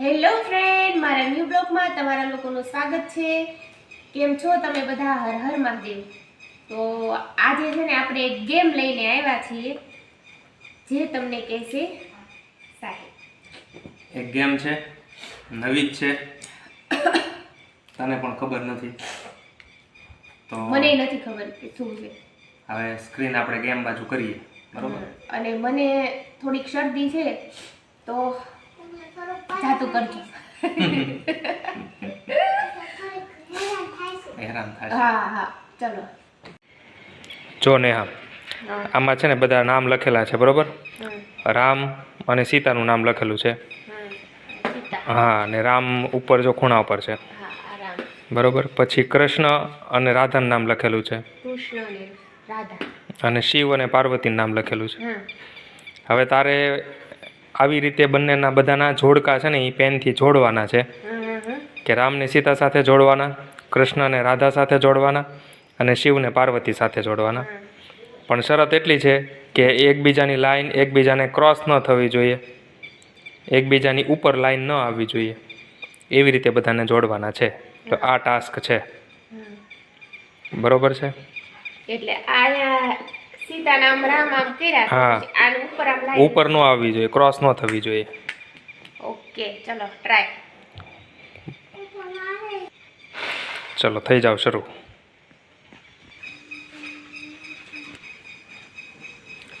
Hello friend મારા new બ્લોગમાં તમારા લોકોનું સ્વાગત છે. કેમ છો તમે બધા? હર હર મહાદેવ. તો આજે છે ને આપણે એક ગેમ લઈને આવ્યા છીએ જે તમને કહેશે સાહેબ એક ગેમ છે નવી જ છે. તને પણ ખબર નથી. તો મને નથી ખબર કે શું છે. હવે સ્ક્રીન આપણે ગેમ બાજુ કરીએ. બરોબર? અને મને થોડીક શરદી છે તો જાતું કરજો. હેરાન થાય હા હા ચલો. જો નેહા આમાં છે ને બધા નામ લખેલા છે બરોબર? રામ અને સીતાનું નામ લખેલું છે. હા અને રામ ઉપર જો ખૂણા ઉપર છે. બરોબર? પછી કૃષ્ણ અને રાધાનું નામ લખેલું છે. અને શિવ અને પાર્વતીનું નામ લખેલું છે. હવે તારે આવી રીતે બંનેના બધાના જોડકા છે ને એ પેનથી જોડવાના છે. કે રામને સીતા સાથે જોડવાના કૃષ્ણને રાધા સાથે જોડવાના અને શિવને પાર્વતી સાથે જોડવાના. પણ શરત એટલી છે કે એકબીજાની લાઈન એકબીજાને ક્રોસ ન થવી જોઈએ. એકબીજાની ઉપર લાઈન ન આવવી જોઈએ. એવી રીતે બધાને જોડવાના છે. તો આ ટાસ્ક છે. બરોબર છે? એટલે આયા સીતા નામ રામ આમ કર્યા હા. આને ઉપર આમ લાઈન ઉપર ન આવવી જોઈએ ક્રોસ નો થવી જોઈએ. ઓકે ચલો ટ્રાય ચલો થઈ જાવ શરૂ.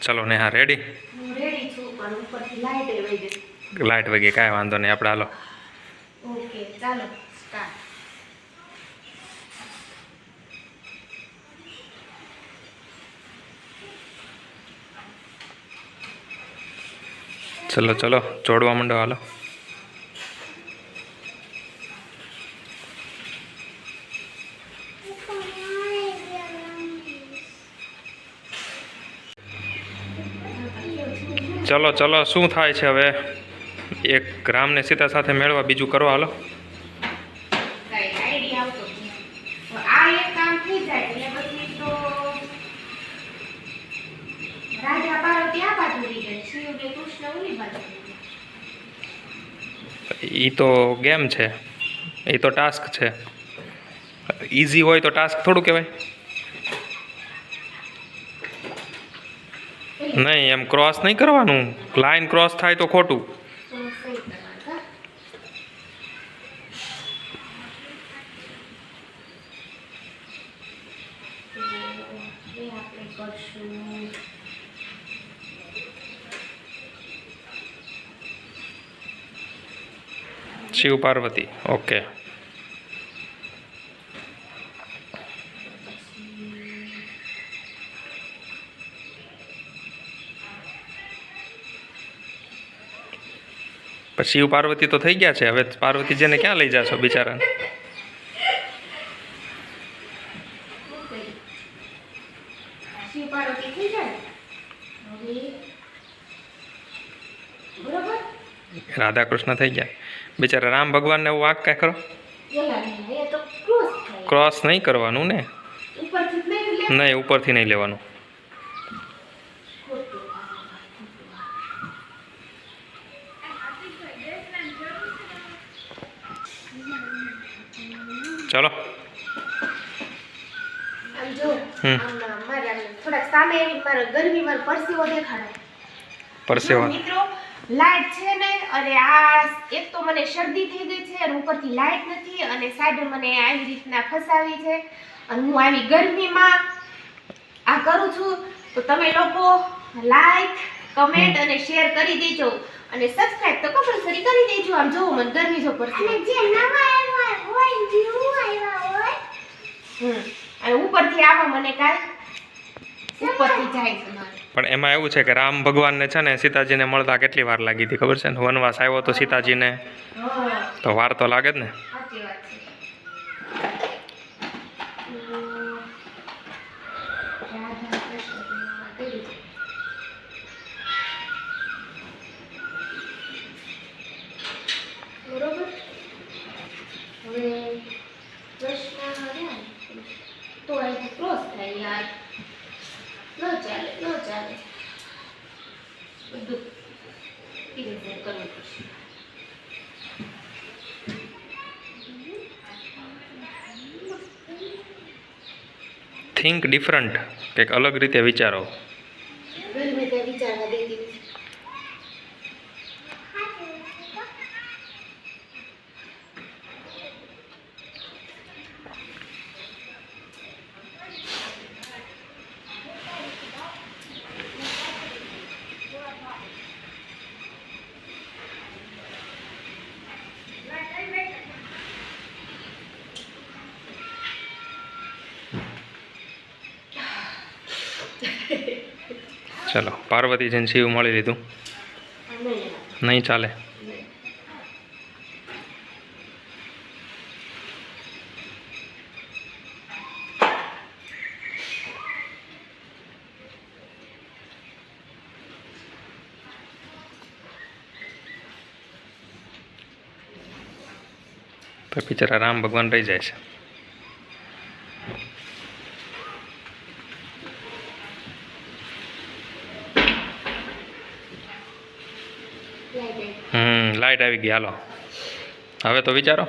ચલો ને હા રેડી રેડી છું પણ ઉપરથી લાઈટ વગી કાંઈ વાંધો નહીં આપણે હાલો. ઓકે ચાલો સ્ટાર્ટ ચલો ચલો, જોડવા માંડો, હાલો. ચલો ચલો, શું થાય છે હવે? એક રામને સીતા સાથે મેળવા, બીજું કરો હાલો કઈ આઈડિયા આવતો નથી. તો આ એક કામ થઈ જાય એટલે પછી તો રાજા પાર્વતી આ બાજુ રહી જાય શિવ ને કૃષ્ણ ઓલી બાજુ રહી જાય. એ તો ગેમ છે. એ તો ટાસ્ક છે. ઇઝી હોય તો ટાસ્ક થોડું કહેવાય. નહીં, એમ ક્રોસ નહીં કરવાનું. લાઈન ક્રોસ થાય તો ખોટું. કરશું. શિવ પાર્વતી. ઓકે શિવ પાર્વતી તો થઈ ગયા છે. હવે પાર્વતીજીને ક્યાં લઈ જાશો બિચારાને? પાર્વતી બરોબર? રાધા કૃષ્ણ થઈ ગયા. બિચારા રામ ભગવાનને એવું વાંક કાંઈ તો ક્રોસ નહીં કરવાનું ને? નહીં ઉપરથી નહીં લેવાનું. ચલો. પરસેવો લાઈટ છે ને અને આ એક તો મને શરદી થઈ ગઈ છે અને ઉપરથી લાઈટ નથી અને સાઈડ મને આવી રીતના ફસાવી છે. અને હું આવી ગરમીમાં આ કરું છું. તો તમે લોકો લાઈક કમેન્ટ અને શેર કરી દેજો. અને સબસ્ક્રાઇબ તો કમ્પલસરી કરી દેજો. આમ જોવો મને ગરમી જો પડશે. અને જે નવા આવ્યા હોય ન્યૂ આવ્યા હોય. હમ. અને ઉપરથી આવા મને કાંઈ ઉપરથી જાય છે પણ એમાં એવું છે કે રામ ભગવાનને છે ને સીતાજીને મળતા કેટલી વાર લાગી હતી ખબર છે ને? વનવાસ આવ્યો તો સીતાજીને. તો વાર તો લાગે જ ને? તો ક્રોસ ચાલે ન ચાલે. થિંક ડિફરન્ટ કંઈક અલગ રીતે વિચારો. ચલો પાર્વતીજીને શિવ મળી લીધું. નહીં ચાલે. પછી બિચારા રામ ભગવાન રહી જાય છે. લાઈટ આવી ગઈ. હાલો. હવે તો વિચારો.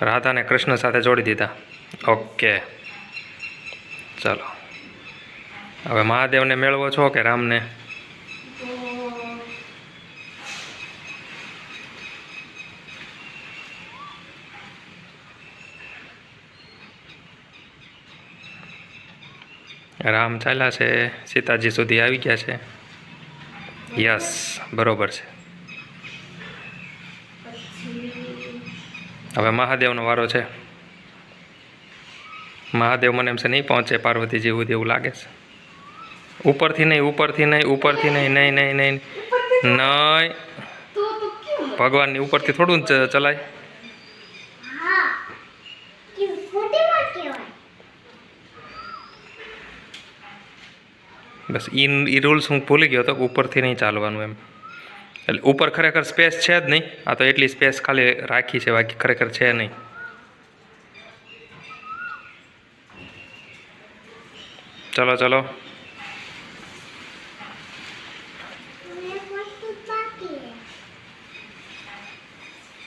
રાધાને કૃષ્ણ સાથે જોડી દીધા. ઓકે. ચાલો. હવે મહાદેવને મેળવો છો કે રામને? રામ ચાલ્યા છે. સીતાજી સુધી આવી ગયા છે. યસ, બરોબર છે. હવે મહાદેવનો વારો છે. મહાદેવ મને એમ છે નહીં પહોંચે પાર્વતીજી સુધી એવું લાગે છે. ઉપરથી નહીં ઉપરથી નહીં ઉપરથી નહીં નહીં નહીં નહીં નહીં. ભગવાનની ઉપરથી થોડું જ ચલાય. બસ ઈ રૂલ્સ હું ભૂલી ગયો હતો ઉપરથી નહીં ચાલવાનું એમ. એટલે ઉપર ખરેખર સ્પેસ છે જ નહીં. આ તો એટલી સ્પેસ ખાલી રાખી છે, બાકી ખરેખર છે નહીં. ચલો ચલો એક વસ્તુ બાકી છે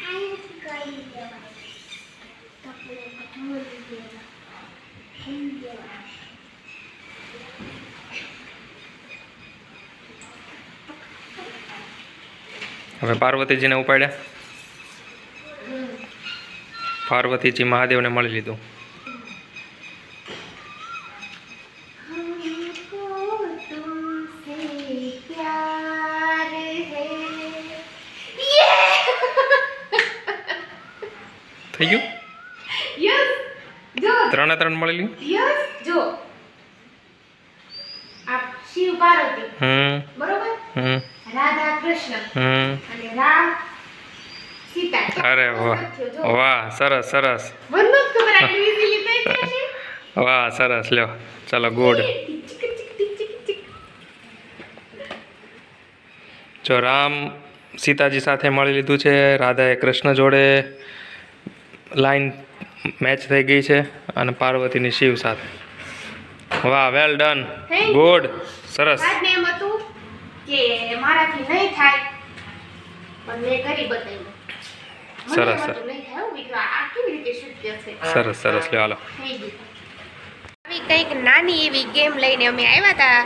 આ એક કરી દેવાય કપડે કઠોળી દેવાય થઈ દેવાય હવે પાર્વતીજીને ઉપાડ્યા. પાર્વતીજી મહાદેવને મળી લીધું. થઈ ગયું? ત્રણે ત્રણ મળી હમ. બરોબર હમ. રાધા કૃષ્ણ રામ સીતા. અરે વાહ. વાહ સરસ સરસ. વાહ સરસ. લ્યો ચાલો ગુડ જો રામ સીતાજી સાથે મળી લીધું છે. રાધાએ કૃષ્ણ જોડે લાઈન મેચ થઈ ગઈ છે અને પાર્વતીની શિવ સાથે. વાહ વેલ ડન ગુડ સરસ. કે મારાથી નહીં થાય. પણ મેં કરી બતાવ્યું. સરસ, સરસ. હાલો. આવી કંઈક નાની એવી ગેમ લઈને અમે આવ્યા હતા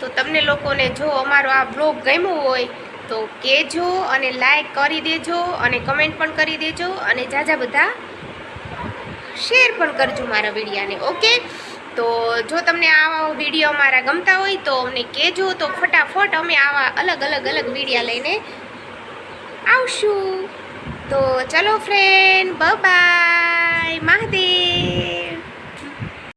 તો તમને લોકોને જો અમારો આ બ્લોગ ગમ્યો હોય તો કહેજો અને લાઈક કરી દેજો અને કમેન્ટ પણ કરી દેજો અને જાજા બધા શેર પણ કરજો મારા વિડીયાને ઓકે તો જો તમને આવા વીડિયો અમારા ગમતા હોય તો અમને કહેજો, તો ફટાફટ અમે આવા અલગ અલગ અલગ વિડીયા લઈને આવશું. તો ચલો ફ્રેન્ડ બાય મહાદેવ.